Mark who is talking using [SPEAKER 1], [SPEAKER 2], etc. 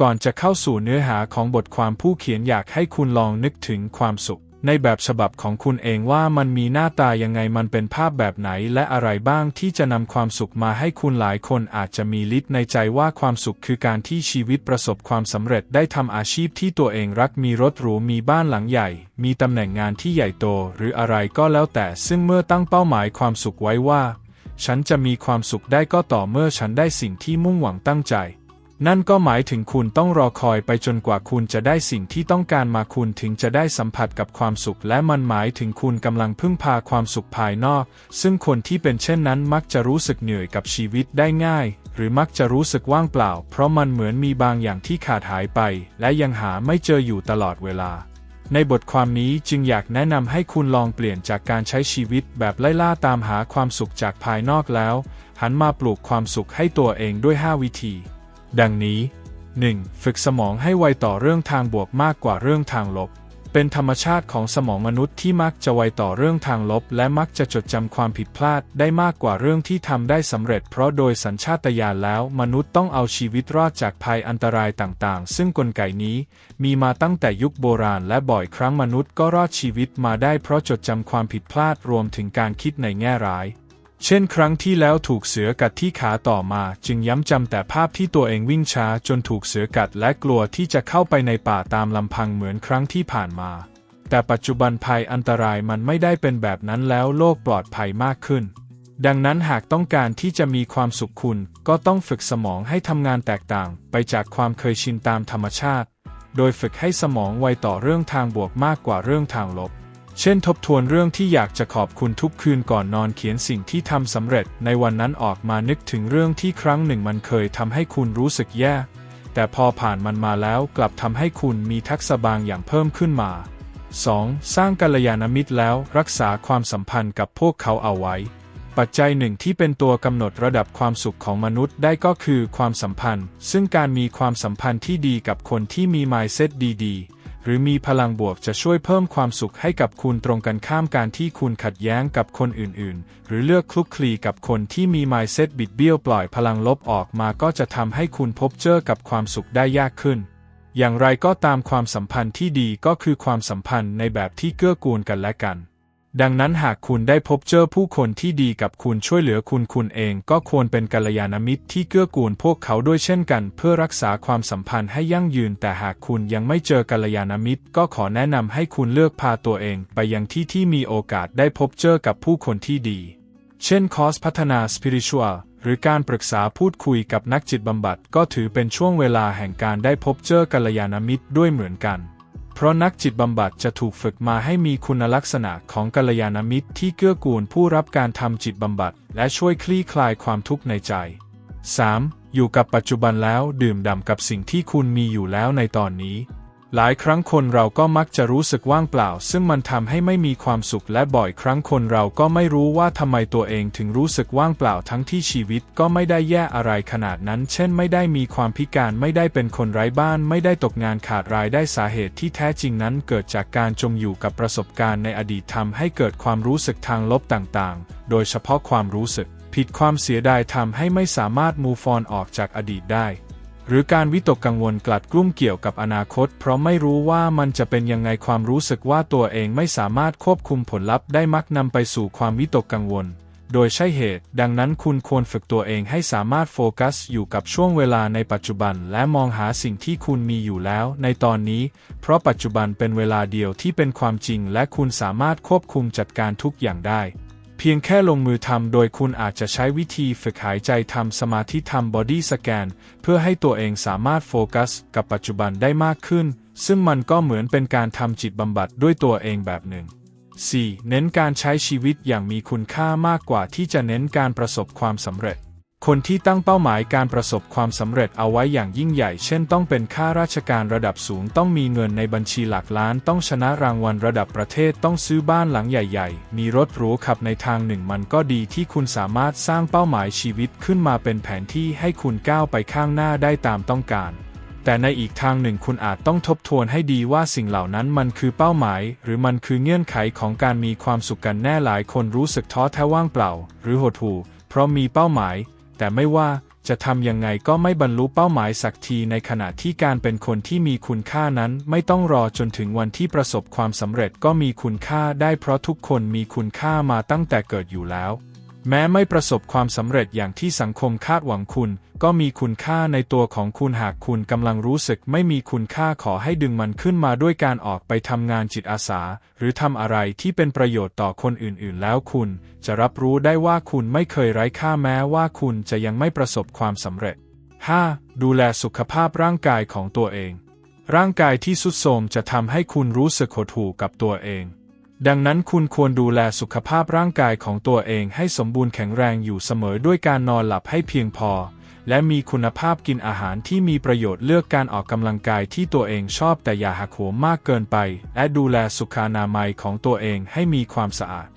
[SPEAKER 1] ก่อนจะเข้าสู่เนื้อหาของบทความผู้เขียนอยากให้คุณลองนึกถึงความสุข ในแบบฉบับของคุณเองว่ามันมีหน้าตายังไงมันเป็นภาพแบบไหนและอะไรบ้างที่จะนำความสุขมาให้คุณหลายคนอาจจะมีลิ์ในใจว่าความสุขคือการที่ชีวิตประสบความสำเร็จได้ทำอาชีพที่ตัวเองรักมีรถหรูมีบ้านหลังใหญ่ มีตำแหน่งงานที่ใหญ่โตหรืออะไรก็แล้วแต่ซึ่งเมื่อตั้งเป้าหมายความสุขไว้ว่า ฉันจะมีความสุขได้ก็ต่อเมื่อฉันได้สิ่งที่มุ่งหวังตั้งใจ นั่นก็หมายถึงคุณต้องรอคอยไปจนกว่าคุณจะได้สิ่งที่ต้องการมาคุณถึงจะได้สัมผัสกับความสุข และมันหมายถึงคุณกำลังพึ่งพาความสุขภายนอก ซึ่งคนที่เป็นเช่นนั้นมักจะรู้สึกเหนื่อยกับชีวิตได้ง่าย หรือมักจะรู้สึกว่างเปล่า เพราะมันเหมือนมีบางอย่างที่ขาดหายไป และยังหาไม่เจออยู่ตลอดเวลาในบทความนี้จึงอยากแนะนำให้คุณลองเปลี่ยนจากการใช้ชีวิตแบบไล่ล่าตามหาความสุขจากภายนอกแล้ว หันมาปลูกความสุขให้ตัวเองด้วย 5 วิธี ดังนี้ 1. ฝึกสมองให้ไวต่อเรื่องทางบวกมากกว่าเรื่องทางลบ เป็นธรรมชาติของสมองมนุษย์ที่มักจะไวต่อเรื่องทางลบ และมักจะจดจำความผิดพลาดได้มากกว่าเรื่องที่ทำได้สำเร็จ เพราะโดยสัญชาตญาณแล้วมนุษย์ต้องเอาชีวิตรอดจากภัยอันตรายต่างๆ ซึ่งกลไกนี้ มีมาตั้งแต่ยุคโบราณ และบ่อยครั้งมนุษย์ก็รอดชีวิตมาได้เพราะจดจำความผิดพลาดรวมถึงการคิดในแง่ร้าย เช่นครั้งที่แล้วถูกเสือกัดที่ขาต่อมา จึงย้ำจำแต่ภาพที่ตัวเองวิ่งช้าจนถูกเสือกัดและกลัวที่จะเข้าไปในป่าตามลำพังเหมือนครั้งที่ผ่านมา แต่ปัจจุบันภัยอันตรายมันไม่ได้เป็นแบบนั้นแล้วโลกปลอดภัยมากขึ้น ดังนั้นหากต้องการที่จะมีความสุขคุณก็ต้องฝึกสมองให้ทำงานแตกต่าง ไปจากความเคยชินตามธรรมชาติ โดยฝึกให้สมองไวต่อเรื่องทางบวกมากกว่าเรื่องทางลบ เช่นทบทวนเรื่องที่อยากจะขอบคุณทุกคืนก่อนนอนเขียนสิ่งที่ทำสำเร็จในวันนั้นออกมานึกถึงเรื่องที่ครั้งหนึ่งมันเคยทำให้คุณรู้สึกแย่ แต่พอผ่านมันมาแล้วกลับทำให้คุณมีทักษะบางอย่างเพิ่มขึ้นมา 2. สร้างกัลยาณมิตรแล้วรักษาความสัมพันธ์กับพวกเขาเอาไว้ ปัจจัยหนึ่งที่เป็นตัวกำหนดระดับความสุขของมนุษย์ได้ก็คือความสัมพันธ์ ซึ่งการมีความสัมพันธ์ที่ดีกับคนที่มี mindset ดีๆ หรือมีพลังบวกจะช่วยเพิ่มความสุขให้กับคุณตรงกันข้ามการที่คุณขัดแย้งกับคนอื่นๆ หรือเลือกคลุกคลีกับคนที่มี mindset บิดเบี้ยวปล่อยพลังลบออกมาก็จะทำให้คุณพบเจอกับความสุขได้ยากขึ้น อย่างไรก็ตามความสัมพันธ์ที่ดีก็คือความสัมพันธ์ในแบบที่เกื้อกูลกันและกัน ดังนั้นหากคุณได้พบเจอผู้คนที่ดีกับคุณช่วยเหลือคุณคุณเองก็ควรเป็นกัลยาณมิตรที่เกื้อกูลพวกเขาด้วยเช่นกัน เพื่อรักษาความสัมพันธ์ให้ยั่งยืน แต่หากคุณยังไม่เจอกัลยาณมิตร ก็ขอแนะนำให้คุณเลือกพาตัวเอง ไปยังที่ที่มีโอกาสได้พบเจอกับผู้คนที่ดี เช่นคอร์สพัฒนาสปิริชวหรือการปรึกษาพูดคุยกับนักจิตบำบัดก็ถือเป็นช่วงเวลาแห่งการได้พบเจอกัลยาณมิตรด้วยเหมือนกัน เพราะนักจิตบำบัดจะถูกฝึกมาให้มีคุณลักษณะของกัลยาณมิตรที่เกื้อกูลผู้รับการทำจิตบำบัดและช่วยคลี่คลายความทุกข์ในใจ 3. อยู่กับปัจจุบันแล้วดื่มด่ำกับสิ่งที่คุณมีอยู่แล้วในตอนนี้ หลายครั้งคนเราก็มักจะรู้สึกว่างเปล่า ซึ่งมันทำให้ไม่มีความสุขและบ่อยครั้งคนเราก็ไม่รู้ว่าทำไมตัวเองถึงรู้สึกว่างเปล่าทั้งที่ชีวิตก็ไม่ได้แย่อะไรขนาดนั้น เช่นไม่ได้มีความพิการไม่ได้เป็นคนไร้บ้าน ไม่ได้ตกงานขาดรายได้สาเหตุที่แท้จริงนั้นเกิดจากการจมอยู่กับประสบการณ์ในอดีตทำให้เกิดความรู้สึกทางลบต่างๆ โดยเฉพาะความรู้สึก ผิดความเสียดายทำให้ไม่สามารถมูฟอนออกจากอดีตได้ หรือการวิตกกังวลกลัดกลุ้มเกี่ยวกับอนาคต เพราะไม่รู้ว่ามันจะเป็นยังไงความรู้สึกว่าตัวเองไม่สามารถควบคุมผลลัพธ์ได้มักนำไปสู่ความวิตกกังวล โดยใช่เหตุ ดังนั้นคุณควรฝึกตัวเองให้สามารถโฟกัสอยู่กับช่วงเวลาในปัจจุบัน และมองหาสิ่งที่คุณมีอยู่แล้ว ในตอนนี้ เพราะปัจจุบันเป็นเวลาเดียวที่เป็นความจริง และคุณสามารถควบคุมจัดการทุกอย่างได้ เพียงแค่ลงมือทำโดยคุณอาจจะใช้วิธีฝึกหายใจทำสมาธิทำบอดี้สแกนเพื่อให้ตัวเองสามารถโฟกัสกับปัจจุบันได้มากขึ้น ซึ่งมันก็เหมือนเป็นการทำจิตบำบัดด้วยตัวเองแบบหนึ่ง 4. เน้นการใช้ชีวิตอย่างมีคุณค่ามากกว่าที่จะเน้นการประสบความสำเร็จ คนที่ตั้งเป้าหมายการประสบความสำเร็จเอาไว้อย่างยิ่งใหญ่ เช่นต้องเป็นข้าราชการระดับสูง ต้องมีเงินในบัญชีหลักล้าน ต้องชนะรางวัลระดับประเทศ ต้องซื้อบ้านหลังใหญ่ๆ มีรถหรูขับในทางหนึ่งมันก็ดีที่คุณสามารถสร้างเป้าหมายชีวิตขึ้นมาเป็นแผนที่ให้คุณก้าวไปข้างหน้าได้ตามต้องการ แต่ในอีกทางหนึ่งคุณอาจต้องทบทวนให้ดีว่าสิ่งเหล่านั้นมันคือเป้าหมาย หรือมันคือเงื่อนไขของการมีความสุขกันแน่หลายคนรู้สึกท้อแท้ว่างเปล่า หรือหดหู่เพราะมีเป้าหมาย แต่ไม่ว่าจะทำยังไงก็ไม่บรรลุเป้าหมายสักทีในขณะที่การเป็นคนที่มีคุณค่านั้น ไม่ต้องรอจนถึงวันที่ประสบความสำเร็จก็มีคุณค่าได้เพราะทุกคนมีคุณค่ามาตั้งแต่เกิดอยู่แล้ว แม้ไม่ประสบความสำเร็จอย่างที่สังคมคาดหวังคุณ ก็มีคุณค่าในตัวของคุณหากคุณกำลังรู้สึกไม่มีคุณค่าขอให้ดึงมันขึ้นมาด้วยการออกไปทำงานจิตอาสา หรือทำอะไรที่เป็นประโยชน์ต่อคนอื่นๆ แล้วคุณ จะรับรู้ได้ว่าคุณไม่เคยไร้ค่าแม้ว่าคุณจะยังไม่ประสบความสำเร็จ 5. ดูแลสุขภาพร่างกายของตัวเอง ร่างกายที่สุดโทรมจะทำให้คุณรู้สึกหดหู่กับตัวเอง ดังนั้นคุณควรดูแลสุขภาพร่างกายของตัวเองให้สมบูรณ์แข็งแรงอยู่เสมอด้วยการนอนหลับให้เพียงพอ และมีคุณภาพกินอาหารที่มีประโยชน์เลือกการออกกำลังกายที่ตัวเองชอบแต่อย่าหักโหมมากเกินไป และดูแลสุขอนามัยของตัวเองให้มีความสะอาด